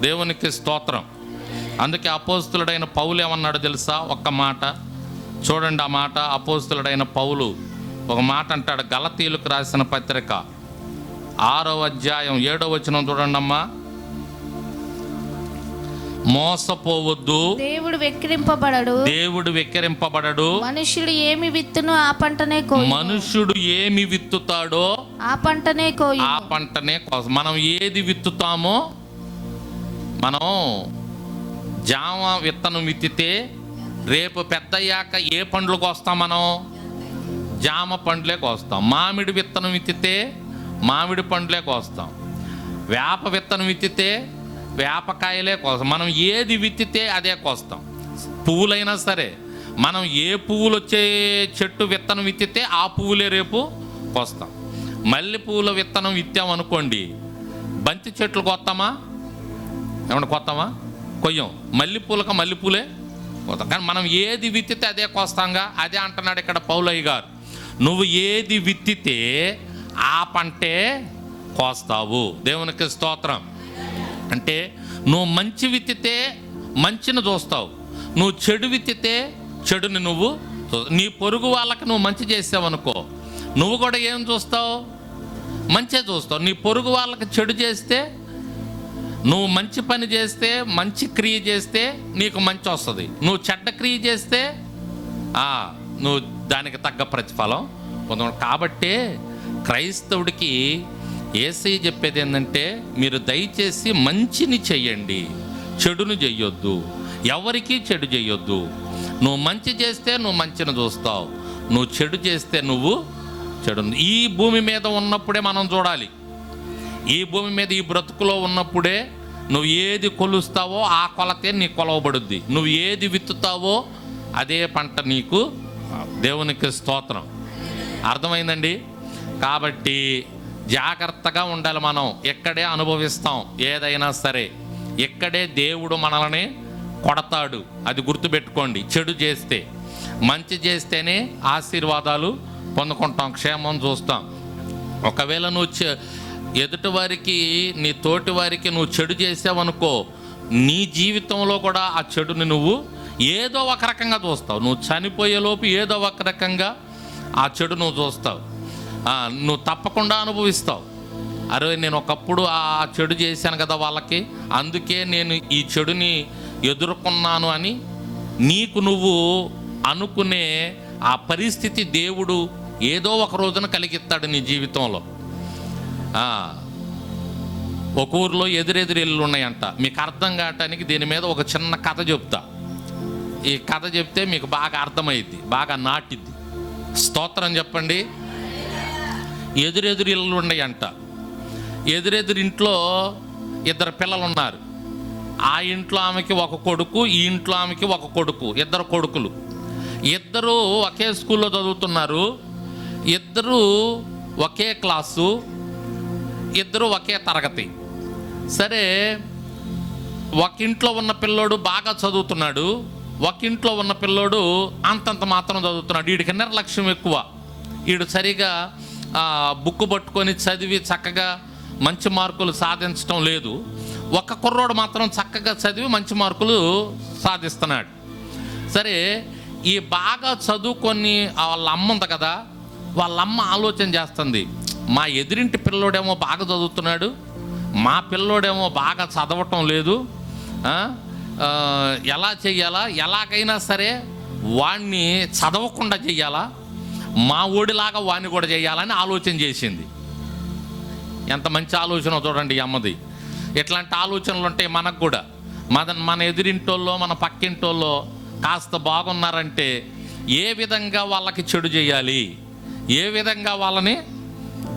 దేవునికి స్తోత్రం. అందుకే అపోస్తులుడైన పౌలు ఏమన్నాడు తెలుసా? ఒక్క మాట. చూడండి ఆ మాట. అపోస్తులుడైన పౌలు ఒక మాట అంటాడు గలతీలకు రాసిన పత్రిక. ఆరో అధ్యాయం ఏడో వచనం చూడండి అమ్మా మోసపోవద్దు. దేవుడు వెక్కిరింపబడడు. దేవుడు వెక్కిరింపబడడు. మనుషుడు ఏమి విత్తును ఆ పంటనే కోయి మనుష్యుడు ఏమి విత్తుతాడో ఆ పంటనే కోయి ఆ పంటనే కోసం. మనం ఏది విత్తుతామో మనం జామ విత్తనం విత్తితే రేపు పెద్దయ్యాక ఏ పండ్లు కోస్తాం మనం? జామ పండ్లే కోస్తాం. మామిడి విత్తనం విత్తితే మామిడి పండ్లే కోస్తాం. వేప విత్తనం విత్తితే వేపకాయలే కోస్తాం. మనం ఏది విత్తితే అదే కోస్తాం. పువ్వులైనా సరే మనం ఏ పువ్వులు వచ్చే చెట్టు విత్తనం విత్తితే ఆ పువ్వులే రేపు కోస్తాం. మల్లె పువ్వుల విత్తనం విత్తామనుకోండి బంతి చెట్లు కొత్తామా ఏమన్నా కొత్తమా కొయ్యం. మల్లెపూలక మల్లెపూలే కొత్త కానీ మనం ఏది విత్తితే అదే కోస్తాంగా. అదే అంటున్నాడు ఇక్కడ పౌలయ్య గారు. నువ్వు ఏది విత్తితే ఆ పంటే కోస్తావు. దేవునికి స్తోత్రం. అంటే నువ్వు మంచి విత్తితే మంచిని చూస్తావు. నువ్వు చెడు విత్తితే చెడుని నువ్వు నీ పొరుగు వాళ్ళకి నువ్వు మంచి చేసావనుకో. నువ్వు కూడా ఏం చూస్తావు? మంచే చూస్తావు. నీ పొరుగు వాళ్ళకి చెడు చేస్తే నువ్వు మంచి పని చేస్తే మంచి క్రియ చేస్తే నీకు మంచి వస్తుంది. నువ్వు చెడ్డ క్రియ చేస్తే నువ్వు దానికి తగ్గ ప్రతిఫలం పొందవు కాబట్టే క్రైస్తవుడికి ఏసై చెప్పేది ఏంటంటే మీరు దయచేసి మంచిని చెయ్యండి చెడును చెయ్యొద్దు ఎవరికీ చెడు చెయ్యొద్దు. నువ్వు మంచి చేస్తే నువ్వు మంచిని చూస్తావు నువ్వు చెడు చేస్తే నువ్వు చెడు. ఈ భూమి మీద ఉన్నప్పుడే మనం చూడాలి. ఈ భూమి మీద ఈ బ్రతుకులో ఉన్నప్పుడే నువ్వు ఏది కొలుస్తావో ఆ కొలతే నీ కొలవబడుద్ది నువ్వు ఏది విత్తుతావో అదే పంట నీకు దేవునికి స్తోత్రం. అర్థమైందండి? కాబట్టి జాగ్రత్తగా ఉండాలి మనం. ఎక్కడే అనుభవిస్తాం ఏదైనా సరే. ఎక్కడే దేవుడు మనల్ని కొడతాడు అది గుర్తుపెట్టుకోండి. చెడు చేస్తే మంచి చేస్తేనే ఆశీర్వాదాలు పొందుకుంటాం క్షేమం చూస్తాం. ఒకవేళ నువ్వు ఎదుటివారికి ఎదుటి వారికి నీ తోటి వారికి నువ్వు చెడు చేసావనుకో నీ జీవితంలో కూడా ఆ చెడుని నువ్వు ఏదో ఒక రకంగా చూస్తావు. నువ్వు చనిపోయేలోపు ఏదో ఒక రకంగా ఆ చెడు నువ్వు చూస్తావు. నువ్వు తప్పకుండా అనుభవిస్తావు. అరే నేను ఒకప్పుడు ఆ చెడు చేశాను కదా వాళ్ళకి అందుకే నేను ఈ చెడుని ఎదుర్కొన్నాను అని నీకు నువ్వు అనుకునే ఆ పరిస్థితి దేవుడు ఏదో ఒక రోజున కలిగిస్తాడు నీ జీవితంలో. ఒక ఊర్లో ఎదురెదురు ఇళ్ళు ఉన్నాయంట. మీకు అర్థం కావటానికి దీని మీద ఒక చిన్న కథ చెప్తా. ఈ కథ చెప్తే మీకు బాగా అర్థమైద్ది బాగా నాటిద్ది. స్తోత్రం చెప్పండి. ఎదురెదురు ఇళ్ళు ఉన్నాయంట. ఎదురెదురు ఇంట్లో ఇద్దరు పిల్లలు ఉన్నారు ఆ ఇంట్లో ఆమెకి ఒక కొడుకు ఈ ఇంట్లో ఆమెకి ఒక కొడుకు ఇద్దరు కొడుకులు. ఇద్దరు ఒకే స్కూల్లో చదువుతున్నారు. ఇద్దరు ఒకే క్లాసు ఇద్దరు ఒకే తరగతి. సరే ఒక ఇంట్లో ఉన్న పిల్లోడు బాగా చదువుతున్నాడు ఒక ఇంట్లో ఉన్న పిల్లోడు అంతంత మాత్రం చదువుతున్నాడు. వీడికి నిర్లక్ష్యం ఎక్కువ. వీడు సరిగా బుక్ పట్టుకొని చదివి చక్కగా మంచి మార్కులు సాధించడం లేదు. ఒక కుర్రోడు మాత్రం చక్కగా చదివి మంచి మార్కులు సాధిస్తున్నాడు. సరే ఈ బాగా చదువుకొని వాళ్ళ అమ్మ ఉంది కదా వాళ్ళ అమ్మ ఆలోచన చేస్తుంది. మా ఎదురింటి పిల్లోడేమో బాగా చదువుతున్నాడు మా పిల్లోడేమో బాగా చదవటం లేదు ఎలా చెయ్యాలా ఎలాగైనా సరే వాణ్ణి చదవకుండా చెయ్యాలా మా ఓడిలాగా వాణ్ణి కూడా చేయాలని ఆలోచన చేసింది. ఎంత మంచి ఆలోచన చూడండి ఈ అమ్మది. ఇట్లాంటి ఆలోచనలు ఉంటాయి మనకు కూడా మన మన ఎదురింటోళ్ళో మన పక్కింటోళ్ళో కాస్త బాగున్నారంటే ఏ విధంగా వాళ్ళకి చెడు చేయాలి ఏ విధంగా వాళ్ళని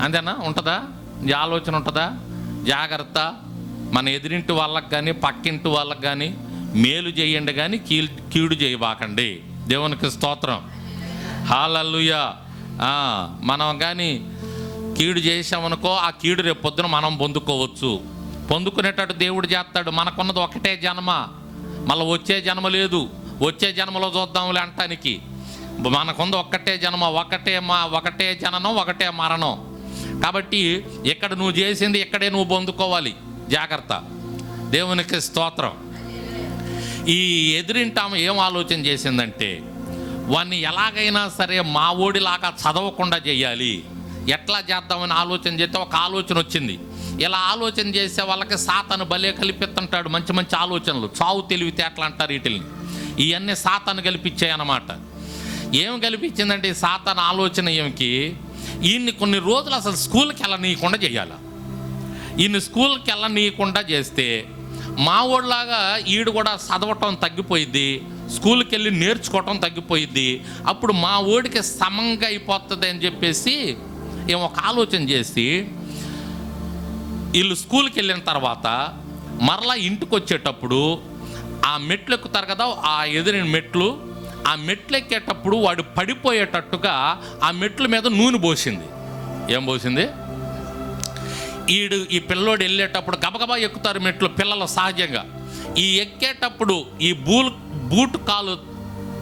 అంతేనా? ఉంటుందా? ఈ ఆలోచన ఉంటుందా? జాగ్రత్త. మన ఎదురింటి వాళ్ళకి కానీ పక్కింటి వాళ్ళకి కానీ మేలు చేయండి కానీ కీల్ కీడు చేయబాకండి. దేవునికి స్తోత్రం. హాలల్లుయా మనం కానీ కీడు చేసామనుకో ఆ కీడు రేపు పొద్దున మనం పొందుకోవచ్చు. పొందుకునేటట్టు దేవుడు చేస్తాడు. మనకున్నది ఒకటే జన్మ. మళ్ళీ వచ్చే జన్మ లేదు. వచ్చే జన్మలో చూద్దాంలే అంటానికి. మనకుంది ఒక్కటే జన్మ. ఒకటే మా ఒకటే జననం ఒకటే మరణం. కాబట్టి ఇక్కడ నువ్వు చేసింది ఇక్కడే నువ్వు పొందుకోవాలి. జాగ్రత్త. దేవునికి స్తోత్రం. ఈ ఎదురింటాము ఏం ఆలోచన చేసిందంటే వాడిని ఎలాగైనా సరే మా ఓడిలాగా చదవకుండా చేయాలి. ఎట్లా చేద్దామని ఆలోచన చేస్తే ఒక ఆలోచన వచ్చింది. ఇలా ఆలోచన చేసే వాళ్ళకి సాతను భలే కలిపిస్తుంటాడు. మంచి మంచి ఆలోచనలు. చావు తెలివితేటలు అంటారు వీటిని ఇవన్నీ సాతాను కల్పించాయి అన్నమాట. ఏం కల్పించిందంటే ఈ సాతాను ఆలోచన ఏమికి? ఈయన్ని కొన్ని రోజులు అసలు స్కూల్కి వెళ్ళనీయకుండా చేయాలి? ఈయన స్కూల్కి వెళ్ళనీయకుండా చేస్తే మా ఊళ్ళలాగా ఈడు కూడా చదవటం తగ్గిపోయిద్ది స్కూల్కి వెళ్ళి నేర్చుకోవటం తగ్గిపోయిద్ది అప్పుడు మా ఊడికి సమంగా అయిపోతుంది అని చెప్పేసి ఏమో ఒక ఆలోచన చేసి వీళ్ళు స్కూల్కి వెళ్ళిన తర్వాత మరలా ఇంటికి వచ్చేటప్పుడు ఆ మెట్లు ఎక్కుతారు కదా ఆ ఎదురిన మెట్లు ఆ మెట్లు ఎక్కేటప్పుడు వాడు పడిపోయేటట్టుగా ఆ మెట్ల మీద నూనె పోసింది. ఏం పోసింది? ఈడు ఈ పిల్లోడు వెళ్ళేటప్పుడు గబగబా ఎక్కుతారు మెట్లు పిల్లలు సహజంగా. ఈ ఎక్కేటప్పుడు ఈ బూల్ బూట్ కాలు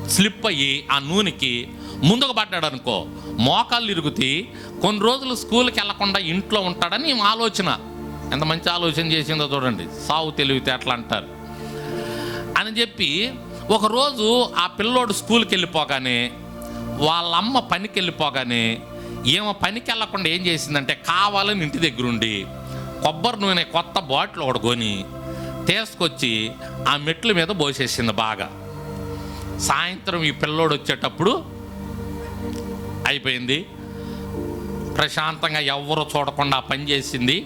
స్లిప్ అయ్యి ఆ నూనెకి ముందుకు పడ్డాడు అనుకో మోకాళ్ళు ఇరుగుతి కొన్ని రోజులు స్కూల్కి వెళ్ళకుండా ఇంట్లో ఉంటాడని ఆలోచన. ఎంత మంచి ఆలోచన చేసిందో చూడండి. సావు తెలివితే అట్లా అంటారు. అని చెప్పి ఒకరోజు ఆ పిల్లోడు స్కూల్కి వెళ్ళిపోగానే వాళ్ళమ్మ పనికి వెళ్ళిపోగానే ఈమె పనికి వెళ్ళకుండా ఏం చేసిందంటే కావాలని ఇంటి దగ్గరుండి కొబ్బరి నూనె కొత్త బాటిల్ ఒకటి కొని తీసుకొచ్చి ఆ మెట్ల మీద పోసేసింది బాగా. సాయంత్రం ఈ పిల్లోడు వచ్చేటప్పుడు అయిపోయింది. ప్రశాంతంగా ఎవరు చూడకుండా పని చేసింది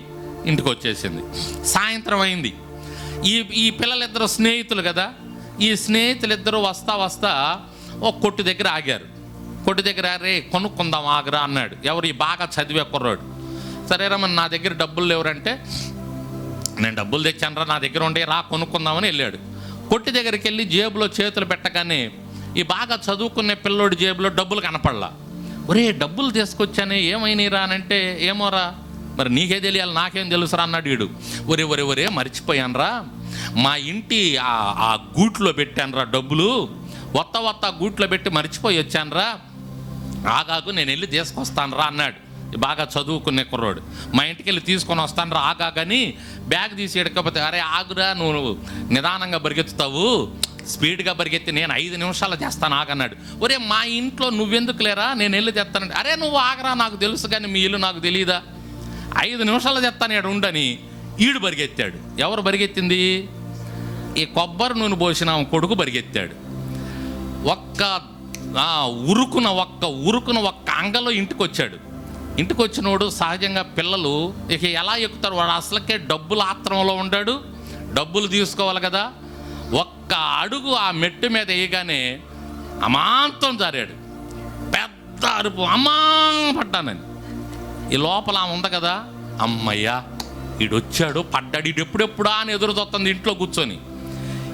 ఇంటికి వచ్చేసింది సాయంత్రం అయింది. ఈ ఈ పిల్లలిద్దరు స్నేహితులు కదా ఈ స్నేహితులిద్దరూ వస్తా వస్తా ఒక కొట్టు దగ్గర ఆగారు. కొట్టు దగ్గర రే కొనుక్కుందాం ఆగరా అన్నాడు. ఎవరు ఈ బాగా చదివే కుర్రాడు. సరేరా మరి నా దగ్గర డబ్బులు లేవరంటే నేను డబ్బులు తెచ్చానరా నా దగ్గర ఉండే రా కొనుక్కుందామని వెళ్ళాడు. కొట్టి దగ్గరికి వెళ్ళి జేబులో చేతులు పెట్టగానే ఈ బాగా చదువుకునే పిల్లోడి జేబులో డబ్బులు కనపడలా. ఒరే డబ్బులు తీసుకొచ్చానే ఏమైనాయిరా అని అంటే ఏమోరా మరి నీకే తెలియాలి నాకేం తెలుసురా అన్నాడు వీడు. ఒరే ఒరే ఒరే మర్చిపోయానురా. మా ఇంటి ఆ ఆ గూట్లో పెట్టానురా డబ్బులు. వత్త వత్త గూట్లో పెట్టి మర్చిపోయి వచ్చానురా. ఆగాగు నేను వెళ్ళి తీసుకొస్తాను రా అన్నాడు. బాగా చదువుకునే కుర్రోడు. మా ఇంటికి వెళ్ళి తీసుకొని వస్తాను రా ఆగాగని బ్యాగ్ తీసి ఎడకపోతే అరే ఆగురా నువ్వు నిదానంగా పరిగెత్తుతావు స్పీడ్గా పరిగెత్తి నేను ఐదు నిమిషాలు చేస్తాను ఆగన్నాడు. ఒరే మా ఇంట్లో నువ్వెందుకు లేరా నేను వెళ్ళి తెస్తానంటే అరే నువ్వు ఆగరా నాకు తెలుసు కానీ మీ ఇల్లు నాకు తెలియదా ఐదు నిమిషాలు చెప్తాను ఇక్కడ ఉండని ఈడు పరిగెత్తాడు ఎవరు పరిగెత్తింది ఈ కొబ్బరి నూనె పోసిన ఆమె కొడుకు పరిగెత్తాడు ఒక్క ఆ, ఉరుకున ఒక్క ఉరుకున ఒక్క అంగలో ఇంటికి వచ్చాడు ఇంటికి వచ్చినోడు సహజంగా పిల్లలు ఇక ఎలా ఎక్కుతారు? వాడు అసలుకే డబ్బుల ఆత్రంలో ఉండాడు. డబ్బులు తీసుకోవాలి కదా. ఒక్క అడుగు ఆ మెట్టు మీద వేయగానే అమాంతం జారాడు. పెద్ద అరుపు అమాం పడ్డానని. ఈ లోపల ఆమె ఉంది కదా. అమ్మయ్యా ఈడు వచ్చాడు పడ్డాడు ఈడు ఎప్పుడెప్పుడా అని ఎదురు ఇంట్లో కూర్చొని.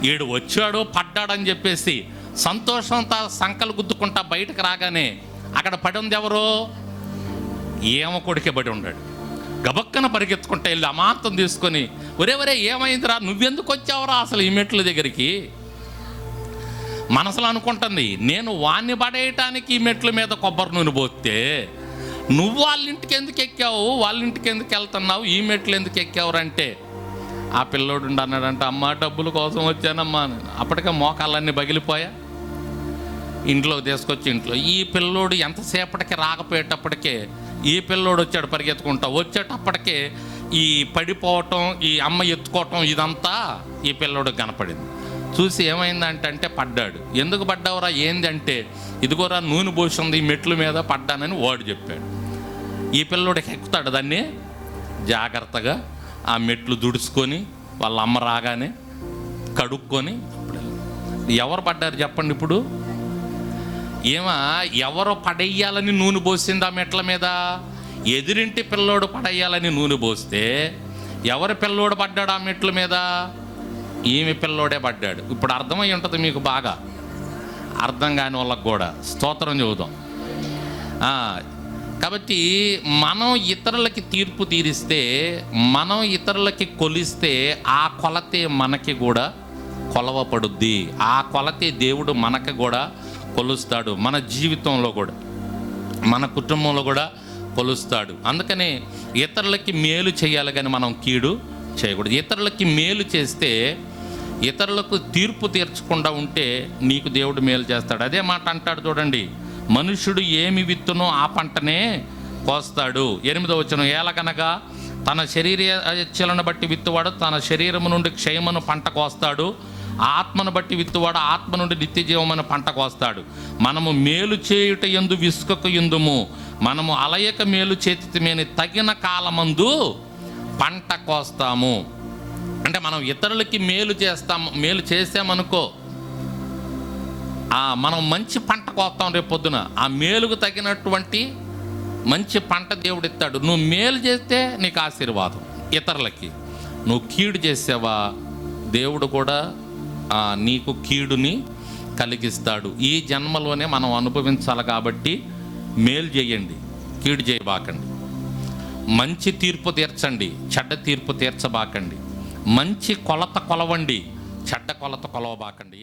ఈడు వచ్చాడు పడ్డాడని చెప్పేసి సంతోషంతో సంకలు గుద్దుకుంటా బయటకు రాగానే అక్కడ పడి ఉంది ఎవరు? ఏమ కొడుకే పడి ఉన్నాడు. గబక్కన పరిగెత్తుకుంటా వెళ్ళి అమాంతం తీసుకొని ఒరే ఒరే ఏమైందిరా? నువ్వెందుకు వచ్చావురా అసలు ఈ మెట్ల దగ్గరికి? మనసులో అనుకుంటుంది నేను వాణ్ణి పడేయటానికి ఈ మెట్ల మీద కొబ్బరి నూనె పోతే నువ్వు వాళ్ళ ఇంటికి ఎందుకు ఎక్కావు? వాళ్ళ ఇంటికి ఎందుకు వెళ్తున్నావు? ఈ మెట్లు ఎందుకు ఎక్కావు అంటే ఆ పిల్లోడు అన్నాడంట అమ్మ డబ్బుల కోసం వచ్చానమ్మా అని. అప్పటికే మోకాళ్ళన్నీ పగిలిపోయా ఇంట్లో తీసుకొచ్చి ఇంట్లో. ఈ పిల్లోడు ఎంతసేపటికి రాకపోయేటప్పటికే ఈ పిల్లోడు వచ్చాడు పరిగెత్తుకుంటా. వచ్చేటప్పటికే ఈ పడిపోవటం ఈ అమ్మ ఎత్తుకోవటం ఇదంతా ఈ పిల్లోడు కనపడింది. చూసి ఏమైందంటే అంటే పడ్డాడు. ఎందుకు పడ్డావురా? ఏంది అంటే ఇదిగోరా నూనె పోసింది ఈ మెట్ల మీద పడ్డానని వాడు చెప్పాడు. ఈ పిల్లోడికి ఎక్కుతాడు దాన్ని? జాగ్రత్తగా ఆ మెట్లు దుడుచుకొని వాళ్ళ అమ్మ రాగానే కడుక్కొని ఎవరు పడ్డారు చెప్పండి ఇప్పుడు? ఏమా ఎవరు పడేయాలని నూనె పోసింది ఆ మెట్ల మీద? ఎదురింటి పిల్లోడు పడేయాలని నూనె పోస్తే ఎవరి పిల్లోడు పడ్డాడు ఆ మెట్ల మీద? ఈమె పిల్లోడే పడ్డాడు? ఇప్పుడు అర్థమై ఉంటుంది మీకు బాగా. అర్థం కాని వాళ్ళకు కూడా. స్తోత్రం చెబుదాం. కాబట్టి మనం ఇతరులకి తీర్పు తీరిస్తే మనం ఇతరులకి కొలిస్తే ఆ కొలతే మనకి కూడా కొలవపడుద్ది. ఆ కొలతే దేవుడు మనకి కూడా కొలుస్తాడు. మన జీవితంలో కూడా. మన కుటుంబంలో కూడా కొలుస్తాడు. అందుకనే ఇతరులకి మేలు చేయాలి కానీ మనం కీడు చేయకూడదు. ఇతరులకి మేలు చేస్తే ఇతరులకు తీర్పు తీర్చకుండా ఉంటే నీకు దేవుడు మేలు చేస్తాడు. అదే మాట అంటాడు చూడండి మనుషుడు ఏమి విత్తునో ఆ పంటనే కోస్తాడు. ఎనిమిదో వచ్చిన ఏలకనగా తన శరీర ఇచ్చలను బట్టి విత్తువాడు తన శరీరము నుండి క్షయమను పంట కోస్తాడు. ఆత్మను బట్టి విత్తువాడు ఆత్మ నుండి నిత్య జీవమైన పంట కోస్తాడు. మనము మేలు చేయుట ఎందు విసుకకు ఎందుము మనము అలయక మేలు చేతిమేని తగిన కాలమందు పంట కోస్తాము. అంటే మనం ఇతరులకి మేలు చేస్తాం మేలు చేసామనుకో ఆ మనం మంచి పంట కోస్తాం రేపు పొద్దున. ఆ మేలుకు తగినటువంటి మంచి పంట దేవుడు ఇస్తాడు నువ్వు మేలు చేస్తే నీకు ఆశీర్వాదం ఇతరులకి. నువ్వు కీడు చేసావా దేవుడు కూడా నీకు కీడుని కలిగిస్తాడు. ఈ జన్మలోనే మనం అనుభవించాలి కాబట్టి మేలు చేయండి కీడు చేయబాకండి. మంచి తీర్పు తీర్చండి చెడ్డ తీర్పు తీర్చబాకండి. మంచి కొలత కొలవండి. చెడ్డ కొలత కొలవబాకండి.